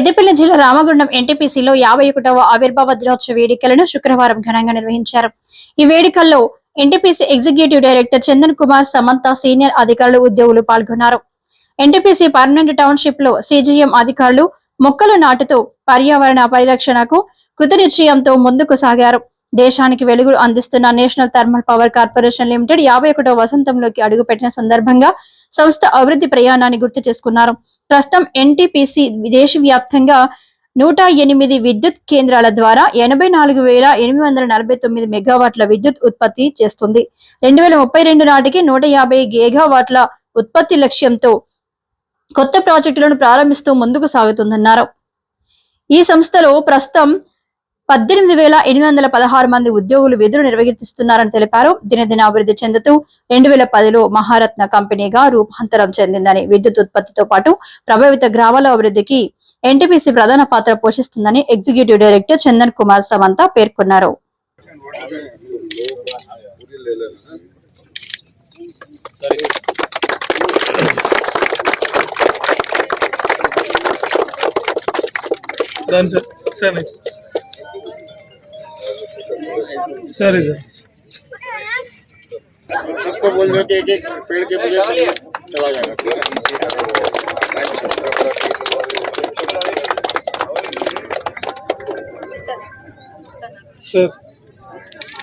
పెద్దపల్లి జిల్లా రామగుండం ఎన్టీపీసీలో యాభై ఒకటవ ఆవిర్భావ దినోత్సవ వేడుకలను శుక్రవారం ఘనంగా నిర్వహించారు. ఈ వేడుకల్లో NTPC executive director Chandan Kumar Samanta senior అధికారులు ఉద్యోగులు పాల్గొన్నారు. ఎన్టీపీసీ పర్మనెంట్ టౌన్షిప్లో సీజీఎం అధికారులు మొక్కలు నాటుతూ పర్యావరణ పరిరక్షణకు కృతనిశ్చయంతో ముందుకు సాగారు. దేశానికి వెలుగులు అందిస్తున్న national thermal power corporation limited యాభై ఒకటో వసంతంలోకి అడుగుపెట్టిన సందర్భంగా సంస్థ అభివృద్ధి ప్రయాణాన్ని గుర్తు చేసుకున్నారు. ప్రస్తుతం ఎన్టీపీసీ దేశవ్యాప్తంగా నూట ఎనిమిది విద్యుత్ కేంద్రాల ద్వారా ఎనభై నాలుగు వేల ఎనిమిది వందల నలభై తొమ్మిది మెగావాట్ల విద్యుత్ ఉత్పత్తి చేస్తుంది. రెండు వేల ముప్పై రెండు నాటికి నూట యాభై గేగావాట్ల ఉత్పత్తి లక్ష్యంతో కొత్త ప్రాజెక్టులను ప్రారంభిస్తూ ముందుకు సాగుతుందన్నారు. ఈ సంస్థలో ప్రస్తుతం పద్దెనిమిది వేల ఎనిమిది వందల పదహారు మంది ఉద్యోగులు విధులు నిర్వహిస్తున్నారని తెలిపారు. దినదిన అభివృద్ధి చెందుతూ రెండు వేల పదిలో మహారత్న కంపెనీగా రూపాంతరం చెందిందని విద్యుత్ ఉత్పత్తితో పాటు ప్రభావిత గ్రామాల అభివృద్ధికి ఎన్టీపీసీ ప్రధాన పాత్ర పోషిస్తుందని ఎగ్జిక్యూటివ్ డైరెక్టర్ చందన్ కుమార్ సమంత పేర్కొన్నారు. डन सर सर इधर। सबको बोल दो कि एक एक पेड़ के वजह से चला जाएगा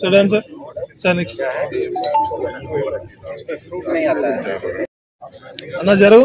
sir done sir sir next అన్న జరుగు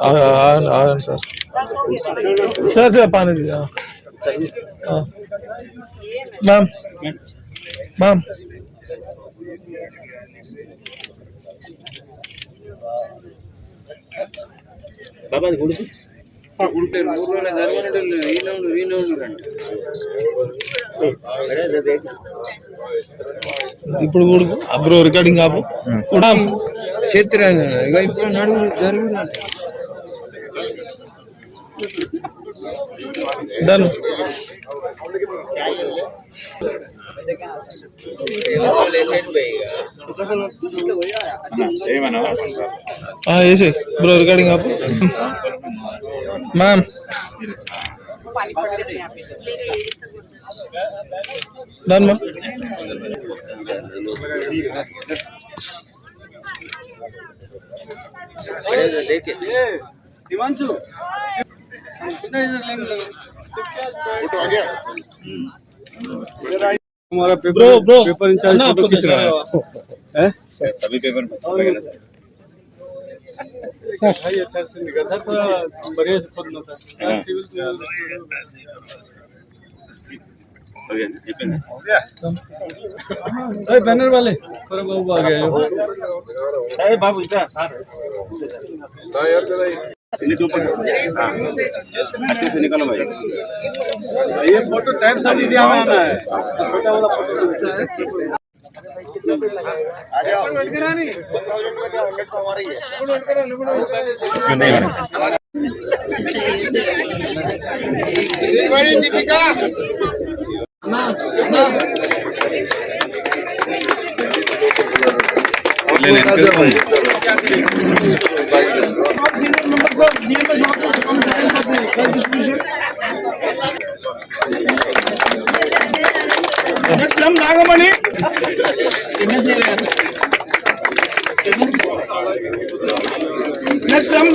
అవును సార్. సార్ సార్ పానది మ్యామ్. మ్యామ్. ఇప్పుడు అప్పుడు అబ్రో రికార్డింగ్ కాపు కూడా చేతి ఇప్పుడు నడుగు జరుగుతుంది డన్ వేసే బ్రో రికార్డింగ్ ఆపు మ్యామ్ డన్ మ్యామ్ लेके फोटो आ गया हमारा paper bro bro paper incharge ना फ़ोटो आपको खींच रहा है। सभी पेपर भाई अच्छा से निकल था थोड़ा बढ़िया से खोदना था। हाँ। सिविल अरे बैनर वाले। थोड़ा बाबू आ गया जो बाबू इधर हाँ, अच्छे से निकलो भाई। ये फ़ोटो टाइम से नहीं दिया हुआ है। छोटा वाला फ़ोटो अच्छा है क्यों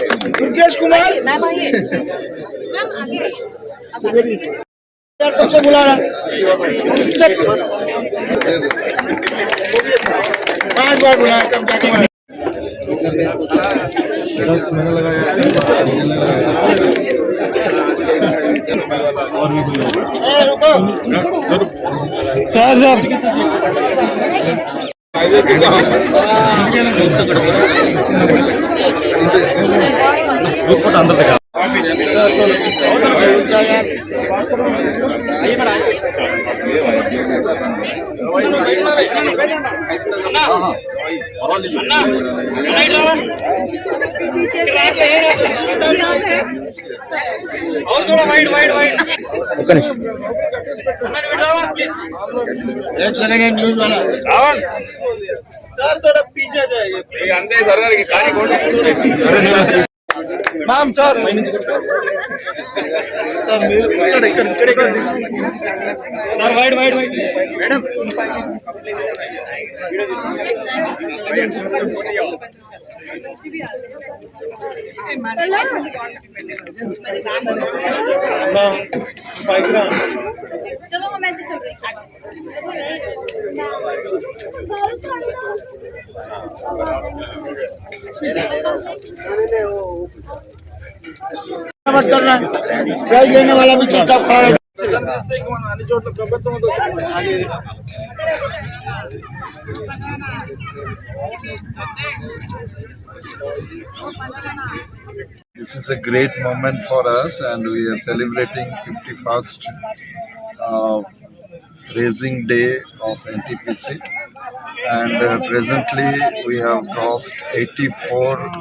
दुर्गेश कुमार? कब से बुला रहा पाँच बार बुलाया दस महीना लगाया सर सर। हाँ। అందరిది ఒక్క నిమిషం एक सेकंड है न्यूज वाला रावण सर थोड़ा पीछे जाइए अंधे सर की गाड़ी ma'am sir sir wide wide wide madam चलो हम ऐसे चल रहे हैं। This is a great moment for us, and we are celebrating 51st uh, raising day of NTPC. And uh, presently, we have crossed 84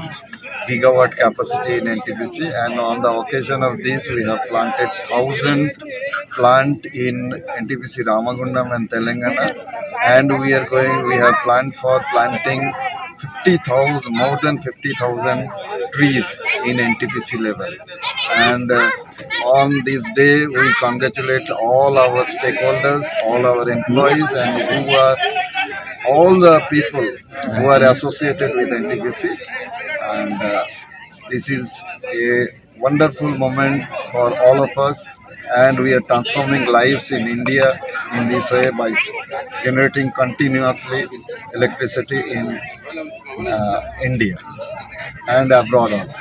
gigawatt capacity in NTPC. And on the occasion of this, we have planted 1000 plant in NTPC Ramagundam and Telangana. And we are going. We have planned for planting 50,000, more than 50,000 trees in NTPC level. And uh, on this day, we congratulate all our stakeholders, all our employees, and who are all the people who are associated with NTPC. And uh, this is a wonderful moment for all of us. And we are transforming lives in India in this way by generating continuously electricity in uh, India and abroad also.